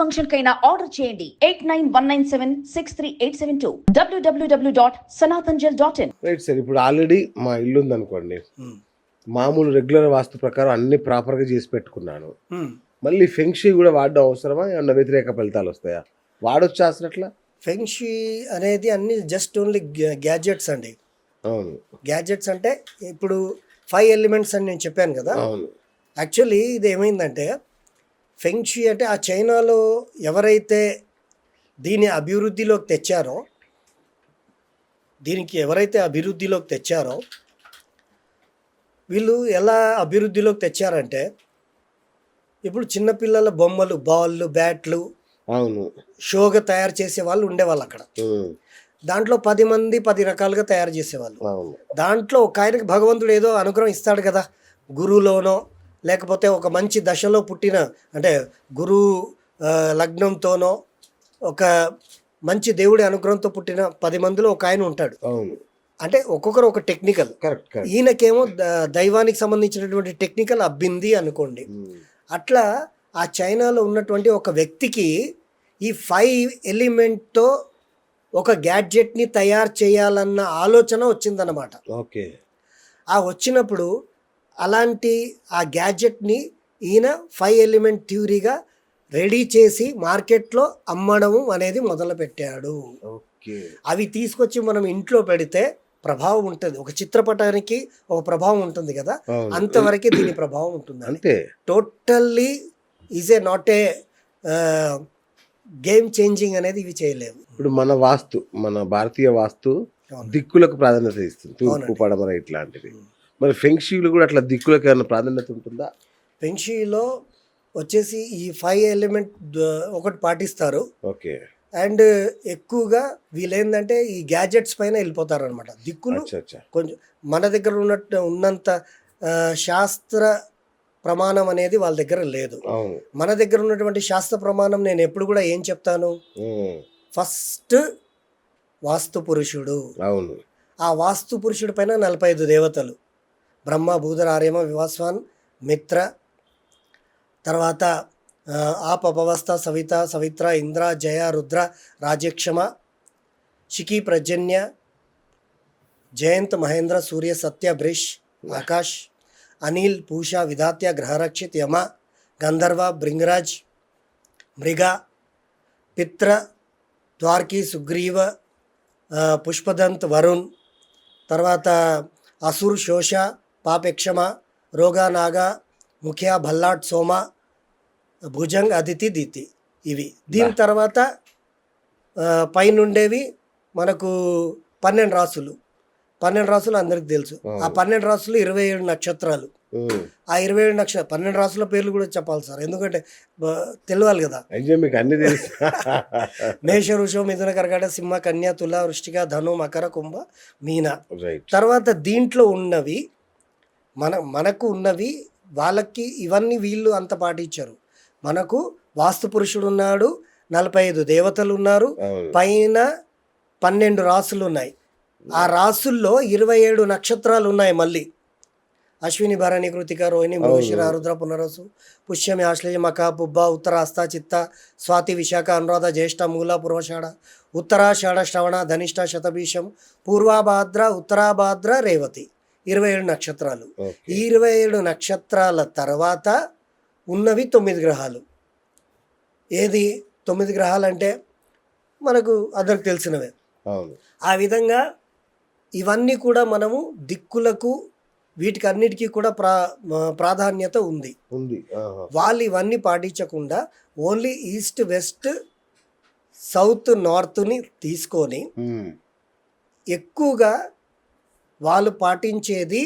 Function కైనా order చేయండి. Eight nine one nine seven six three eight seven two. W W W dot సనాతన్జల్ dot in. Right sir ఇప్పుడు already మా ఇల్లు ఉందనుకోండి ఉమ్, మామూలు రెగ్యులర్ వాస్తు ప్రకారం అన్ని ప్రాపర్గా చేసి పెట్టుకున్నాను. ఉమ్. మళ్ళీ ఫెంక్షీ కూడా వాడడం అవసరమా? ఏమన్నా వ్యతిరేక ఫలితాలు వస్తాయా? వాడొచ్చా అసలు అట్లా ఫెంగ్షీ అనేది అన్ని జస్ట్ ఓన్లీ గ్యాజెట్స్ అండి. అవును. గ్యాజెట్స్ అంటే ఇప్పుడు ఫైవ్ ఎలిమెంట్స్ అని నేను చెప్పాను కదా. అవును. యాక్చువల్లీ ఇది ఏమైందంటే ఫెంగ్షీ అంటే ఆ చైనాలో ఎవరైతే దీని అభివృద్ధిలోకి తెచ్చారో దీనికి ఎవరైతే అభివృద్ధిలోకి తెచ్చారో వీళ్ళు ఎలా అభివృద్ధిలోకి తెచ్చారంటే ఇప్పుడు చిన్నపిల్లల బొమ్మలు బాళ్ళు బ్యాట్లు అవును. షోగా తయారు చేసే వాళ్ళు ఉండేవాళ్ళు అక్కడ. దాంట్లో పది మంది పది రకాలుగా తయారు చేసేవాళ్ళు. దాంట్లో ఒక ఆయనకి భగవంతుడు ఏదో అనుగ్రహం ఇస్తాడు కదా గురువులోనో లేకపోతే ఒక మంచి దశలో పుట్టిన అంటే గురు లగ్నంతోనో ఒక మంచి దేవుడి అనుగ్రహంతో పుట్టిన పది మందిలో ఒక ఆయన ఉంటాడు. అంటే ఒక్కొక్కరు ఒక టెక్నికల్ ఈయనకేమో దైవానికి సంబంధించినటువంటి టెక్నికల్ అబ్బింది అనుకోండి. ఉమ్, అట్లా ఆ చైనాలో ఉన్నటువంటి ఒక వ్యక్తికి ఈ ఫైవ్ ఎలిమెంట్తో ఒక గ్యాడ్జెట్ని తయారు చేయాలన్న ఆలోచన వచ్చిందన్నమాట. ఓకే. ఆ వచ్చినప్పుడు అలాంటి ఆ గ్యాడ్జెట్ని ఈయన ఫైవ్ ఎలిమెంట్ థ్యూరీగా రెడీ చేసి మార్కెట్లో అమ్మడం అనేది మొదలుపెట్టాడు. ఓకే. అవి తీసుకొచ్చి మనం ఇంట్లో పెడితే ప్రభావం ఉంటుంది. ఒక చిత్రపటానికి ఒక ప్రభావం ఉంటుంది కదా. అంతవరకే దీని ప్రభావం ఉంటుంది. అంతే. Totally is a not a game changing అనేది ఇవి చేయలేవు. ఇప్పుడు మన వాస్తు మన భారతీయ వాస్తు. దిక్కులకు ప్రాధాన్యత ఇస్తుంది. తూర్పు. పడమర ఇట్లాంటివి మరి ఫెంక్షీలు కూడా అట్లా దిక్కులకు ఏమైనా ప్రాధాన్యత ఉంటుందా? పెన్షీలో వచ్చేసి ఈ ఫైవ్ ఎలిమెంట్ ఒకటి పాటిస్తారు. ఓకే. అండ్ ఎక్కువగా వీళ్ళేందంటే ఈ గ్యాజెట్స్ పైన వెళ్ళిపోతారు అనమాట దిక్కులు కొంచెం మన దగ్గర ఉన్నట్టు ఉన్నంత శాస్త్ర ప్రమాణం అనేది వాళ్ళ దగ్గర లేదు. మన దగ్గర ఉన్నటువంటి శాస్త్ర ప్రమాణం నేను ఎప్పుడు కూడా ఏం చెప్తాను? ఫస్ట్ వాస్తు పురుషుడు. అవును. ఆ వాస్తు పురుషుడి పైన నలభై ఐదు దేవతలు. బ్రహ్మ భూధరార్యమ వివాస్వాన్ మిత్ర తర్వాత ఆప్ ఆప అపవస్థ సవిత సవిత్ర ఇంద్ర జయ రుద్ర రాజక్షమ శిఖి ప్రజన్య జయంత్ మహేంద్ర సూర్య సత్య బ్రిష్ ఆకాష్ అనిల్ పూష విధాత్య గ్రహరక్షిత్ యమ గంధర్వ భృంగరాజ్ మృగ పిత్ర ద్వార్కి సుగ్రీవ పుష్పదంత్ వరుణ్ తర్వాత అసుర్ శోష పాపెక్షమ రోగా నాగా ముఖ్య భల్లాట్ సోమ భుజంగ్ అదితి దితి ఇవి. దీని తర్వాత పైనుండేవి మనకు పన్నెండు రాసులు. పన్నెండు రాసులు అందరికి తెలుసు. ఆ. పన్నెండు రాసులు ఇరవై ఏడు నక్షత్రాలు. ఆ ఇరవై ఏడు నక్ష పన్నెండు రాసుల పేర్లు కూడా చెప్పాలి సార్. ఎందుకంటే తెలియాలి కదా. మీకు అన్ని తెలుసు. మేష వృషభ మిథున కర్కాట సింహ కన్యా తుల వృష్టిక ధను మకర కుంభ మీన. తర్వాత దీంట్లో ఉన్నవి మన మనకు ఉన్నవి వాళ్ళకి ఇవన్నీ వీళ్ళు అంత పాటించారు. మనకు వాస్తు పురుషుడు ఉన్నాడు నలభై ఐదు దేవతలు ఉన్నారు పైన పన్నెండు రాసులు ఉన్నాయి. ఆ రాసుల్లో ఇరవై ఏడు నక్షత్రాలు ఉన్నాయి మళ్ళీ. అశ్విని భరణి కృతిక రోహిణి మృగశిర రుద్ర పునరసు పుష్యమి ఆశ్లేయ మక పుబ్బ ఉత్తరాస్త చిత్త స్వాతి విశాఖ అనురాధ జ్యేష్ఠ మూల పూర్వషాఢ ఉత్తరాషాఢ శ్రవణ ధనిష్ట శతభీషం పూర్వాభాద్ర ఉత్తరాభాద్ర రేవతి. ఇరవై ఏడు నక్షత్రాలు. ఈ ఇరవై ఏడు నక్షత్రాల తర్వాత ఉన్నవి తొమ్మిది గ్రహాలు. ఏది? తొమ్మిది గ్రహాలు అంటే మనకు అందరికి తెలిసినవే. ఆ విధంగా ఇవన్నీ కూడా మనము దిక్కులకు వీటికి అన్నిటికీ కూడా ప్రా ప్రాధాన్యత ఉంది. ఉంది. వాళ్ళు ఇవన్నీ పాటించకుండా ఓన్లీ ఈస్ట్ వెస్ట్ సౌత్ నార్త్ని తీసుకొని. ఎక్కువగా వాళ్ళు పాటించేది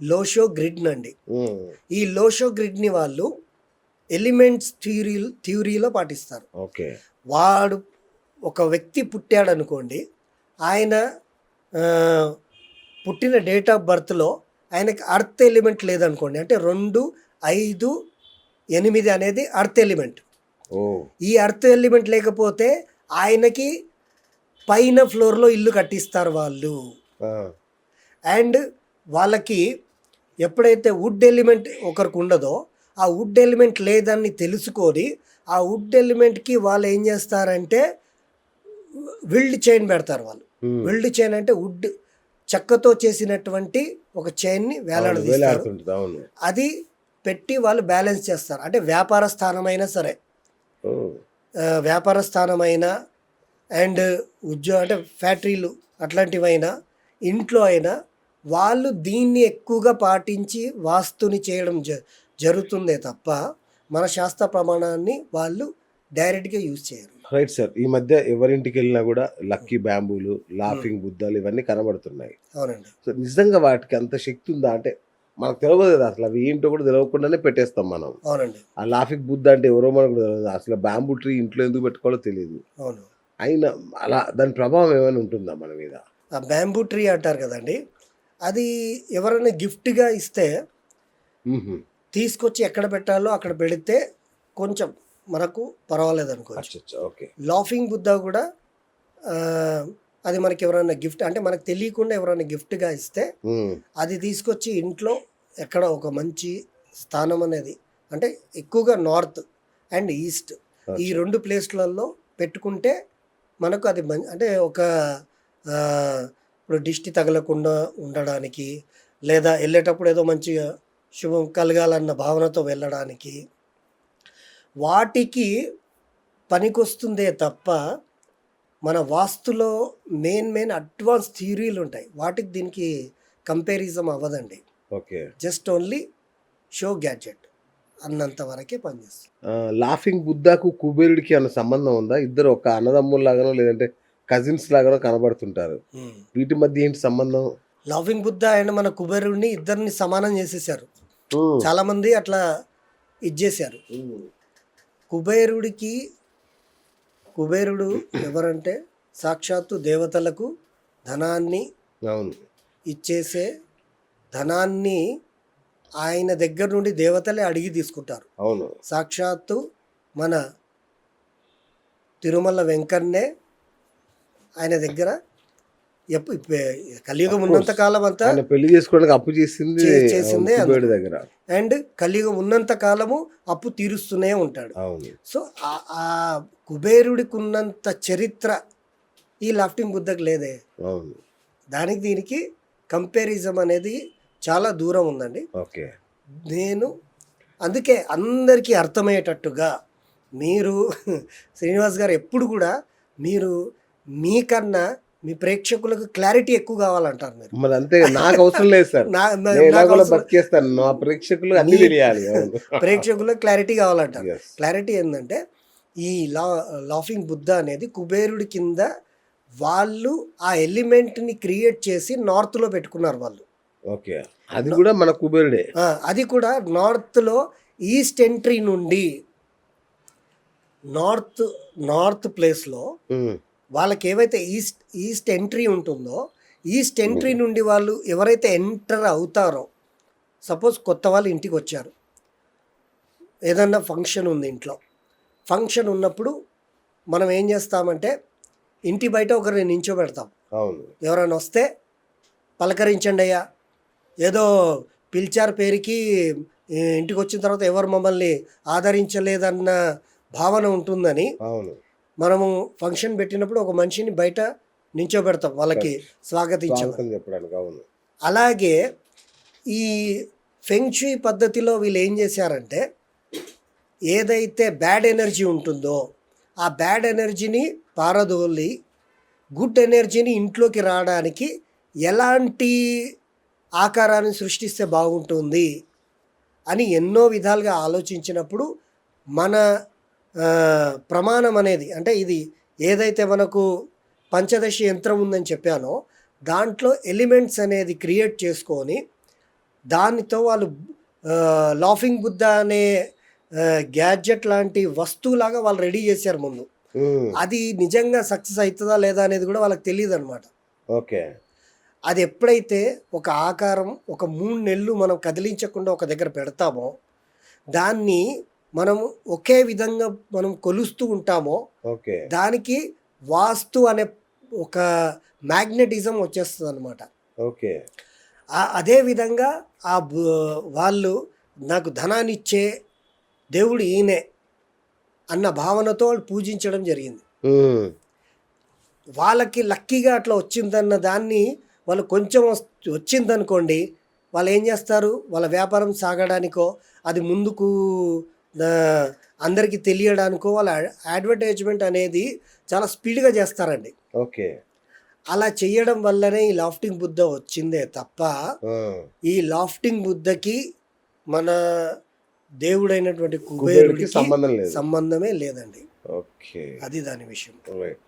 లోషో గ్రిడ్ నండి ఉమ్. ఈ లోషో గ్రిడ్ని వాళ్ళు ఎలిమెంట్స్ థియరీ థియరీలో పాటిస్తారు. ఓకే. వాడు ఒక వ్యక్తి పుట్టాడు అనుకోండి ఆయన పుట్టిన డేట్ ఆఫ్ బర్త్లో ఆయనకి అర్త్ ఎలిమెంట్ లేదనుకోండి అంటే రెండు ఐదు ఎనిమిది అనేది అర్త్ ఎలిమెంట్. ఈ అర్త్ ఎలిమెంట్ లేకపోతే ఆయనకి పైన ఫ్లోర్లో ఇల్లు కట్టిస్తారు వాళ్ళు. అండ్ వాళ్ళకి ఎప్పుడైతే వుడ్ ఎలిమెంట్ ఒకరికి ఉండదో ఆ వుడ్ ఎలిమెంట్ లేదని తెలుసుకొని ఆ వుడ్ ఎలిమెంట్కి వాళ్ళు ఏం చేస్తారంటే విల్డ్ చైన్ పెడతారు వాళ్ళు. ఉమ్. విల్డ్ చైన్ అంటే వుడ్ చెక్కతో చేసినటువంటి ఒక చైన్ని వేలాడదీస్తారు. అది పెట్టి వాళ్ళు బ్యాలెన్స్ చేస్తారు. అంటే వ్యాపార స్థానమైనా సరే. వ్యాపార స్థానమైనా అండ్ ఉద్యోగ అంటే ఫ్యాక్టరీలు అట్లాంటివైనా ఇంట్లో అయినా వాళ్ళు దీన్ని ఎక్కువగా పాటించి వాస్తుని చేయడం జ జరుగుతుందే తప్ప మన శాస్త్ర ప్రమాణాన్ని వాళ్ళు డైరెక్ట్గా యూజ్ చేయరు. Right sir. ఈ మధ్య ఎవరింటికి వెళ్ళినా కూడా లక్కీ బ్యాంబూలు లాఫింగ్ బుద్ధాలు ఇవన్నీ కనబడుతున్నాయి. అవునండి. సో నిజంగా వాటికి అంత శక్తి ఉందా? అంటే మనకు తెలియదు కదా అసలు అవి ఏంటో కూడా తెలియకుండానే పెట్టేస్తాం మనం. అవునండి. ఆ లాఫింగ్ బుద్ధ అంటే ఎవరో మనకు తెలియదు అసలు బ్యాంబూ ట్రీ ఇంట్లో ఎందుకు పెట్టుకోవాలో తెలియదు. అవును. అయినా అలా దాని ప్రభావం ఏమైనా ఉంటుందా మన మీద? ఆ బ్యాంబూ ట్రీ అంటారు కదండి. అది ఎవరైనా గిఫ్ట్గా ఇస్తే. తీసుకొచ్చి ఎక్కడ పెట్టాలో అక్కడ పెడితే కొంచెం మనకు పర్వాలేదు అనుకోవచ్చు ఓకే లాఫింగ్ బుద్ధ కూడా అది మనకి ఎవరైనా గిఫ్ట్ అంటే మనకు తెలియకుండా ఎవరైనా గిఫ్ట్గా ఇస్తే. అది తీసుకొచ్చి ఇంట్లో ఎక్కడ ఒక మంచి స్థానం అనేది అంటే ఎక్కువగా నార్త్ అండ్ ఈస్ట్ ఈ రెండు ప్లేస్లలో పెట్టుకుంటే మనకు అది అంటే ఒక ఇప్పుడు దిష్టి తగలకుండా ఉండడానికి లేదా వెళ్ళేటప్పుడు ఏదో మంచిగా శుభం కలగాలన్న భావనతో వెళ్ళడానికి వాటికి పనికొస్తుందే తప్ప మన వాస్తులో మెయిన్ మెయిన్ అడ్వాన్స్ థియరీలు ఉంటాయి. వాటికి దీనికి కంపారిజం అవ్వదండి. Okay. Just only show gadget అన్నంత వరకే పనిచేస్తుంది. లాఫింగ్ బుద్ధకు కుబేరుడికి అన్న సంబంధం ఉందా? ఇద్దరు ఒక అన్నదమ్ముల్లాగానో లేదంటే కజిన్స్ లాగానో కనబడుతుంటారు. వీటి మధ్య ఏంటి సంబంధం? లవింగ్ బుద్ధ అండ్ మన కుబేరుడిని ఇద్దరిని సమానం చేసేసారు. చాలా మంది అట్లా ఇచ్చేసారు. కుబేరుడికి కుబేరుడు ఎవరంటే సాక్షాత్తు దేవతలకు ధనాన్ని అవును. ఇచ్చేసే ధనాన్ని ఆయన దగ్గర నుండి దేవతలే అడిగి తీసుకుంటారు. అవును. సాక్షాత్తు మన తిరుమల వెంకన్నే ఆయన దగ్గర కలియుగం ఉన్నంత కాలం అంతా పెళ్ళి చేసుకోవడానికి అప్పు చేసింది చేసిందే దగ్గర. అండ్ కలియుగం ఉన్నంత కాలము అప్పు తీరుస్తూనే ఉంటాడు. సో ఆ- కుబేరుడికి ఉన్నంత చరిత్ర ఈ లాఫ్టింగ్ బుద్ధకు లేదే. దానికి దీనికి కంపారిజం అనేది చాలా దూరం ఉందండి. ఓకే. నేను అందుకే అందరికీ అర్థమయ్యేటట్టుగా మీరు శ్రీనివాస్ గారు ఎప్పుడు కూడా మీరు మీకన్నా మీ ప్రేక్షకులకు క్లారిటీ ఎక్కువ కావాలంటారు మీరు. మరి అంతే నాకు అవసరం లేదు సార్. బతికేస్తాను. నా ప్రేక్షకులు అన్ని తెలియాలి. ప్రేక్షకులకు క్లారిటీ కావాలంటారు. క్లారిటీ ఏంటంటే ఈ లా లాఫింగ్ బుద్ధ అనేది కుబేరుడి కింద వాళ్ళు ఆ ఎలిమెంట్ని క్రియేట్ చేసి నార్త్లో పెట్టుకున్నారు వాళ్ళు. ఓకే. అది కూడా మన కుబేరుడే. అది కూడా నార్త్లో ఈస్ట్ ఎంట్రీ నుండి నార్త్ నార్త్ ప్లేస్లో. వాళ్ళకి ఏవైతే ఈస్ట్ ఈస్ట్ ఎంట్రీ ఉంటుందో ఈస్ట్ ఎంట్రీ నుండి వాళ్ళు ఎవరైతే ఎంటర్ అవుతారో సపోజ్ కొత్త వాళ్ళు ఇంటికి వచ్చారు ఏదన్నా ఫంక్షన్ ఉంది ఇంట్లో. ఫంక్షన్ ఉన్నప్పుడు మనం ఏం చేస్తామంటే ఇంటి బయట ఒకరిని నించోబెడతాం. అవును. ఎవరైనా వస్తే పలకరించండి అయ్యా. ఏదో పిలిచారు పేరుకి ఇంటికి వచ్చిన తర్వాత ఎవరు మమ్మల్ని ఆదరించలేదన్న భావన ఉంటుందని అవును. మనము ఫంక్షన్ పెట్టినప్పుడు ఒక మనిషిని బయట నించోబెడతాం వాళ్ళకి స్వాగతించడం స్వాగతం చెప్పడానికి అవును. అలాగే ఈ ఫెంగ్షుయి పద్ధతిలో వీళ్ళు ఏం చేశారంటే ఏదైతే బ్యాడ్ ఎనర్జీ ఉంటుందో ఆ బ్యాడ్ ఎనర్జీని పారదోలి గుడ్ ఎనర్జీని ఇంట్లోకి రావడానికి ఎలాంటి ఆకారాన్ని సృష్టిస్తే బాగుంటుంది అని ఎన్నో విధాలుగా ఆలోచించినప్పుడు మన ప్రమాణం అనేది అంటే ఇది ఏదైతే మనకు పంచదశ యంత్రం ఉందని చెప్పానో దాంట్లో ఎలిమెంట్స్ అనేది క్రియేట్ చేసుకొని దానితో వాళ్ళు లాఫింగ్ బుద్ధ అనే గ్యాడ్జెట్ లాంటి వస్తువులాగా వాళ్ళు రెడీ చేశారు ముందు. అది నిజంగా సక్సెస్ అవుతుందా లేదా అనేది కూడా వాళ్ళకి తెలియదు అనమాట ఓకే. అది ఎప్పుడైతే ఒక ఆకారం ఒక మూడు నెలలు మనం కదిలించకుండా ఒక దగ్గర పెడతామో దాన్ని మనం ఒకే విధంగా మనం కొలుస్తూ ఉంటామో ఓకే. దానికి వాస్తు అనే ఒక మ్యాగ్నెటిజం వచ్చేస్తుంది అనమాట ఓకే అదే విధంగా ఆ వాళ్ళు నాకు ధనాన్ని ఇచ్చే దేవుడు ఈయనే అన్న భావనతో వాళ్ళు పూజించడం జరిగింది. వాళ్ళకి లక్కీగా అట్లా వచ్చిందన్న దాన్ని వాళ్ళు కొంచెం వచ్చిందనుకోండి వాళ్ళు ఏం చేస్తారు? వాళ్ళ వ్యాపారం సాగడానికో అది ముందుకు అందరికీ తెలియడానికో వాళ్ళ అడ్వర్టైజ్మెంట్ అనేది చాలా స్పీడ్గా చేస్తారండి. ఓకే. అలా చేయడం వల్లనే ఈ లాఫ్టింగ్ బుద్ధ వచ్చిందే తప్ప ఈ లాఫ్టింగ్ బుద్ధకి మన దేవుడైనటువంటి కుబేరుడికి సంబంధం లేదు. సంబంధమే లేదండి. ఓకే. అది దాని విషయం. రైట్.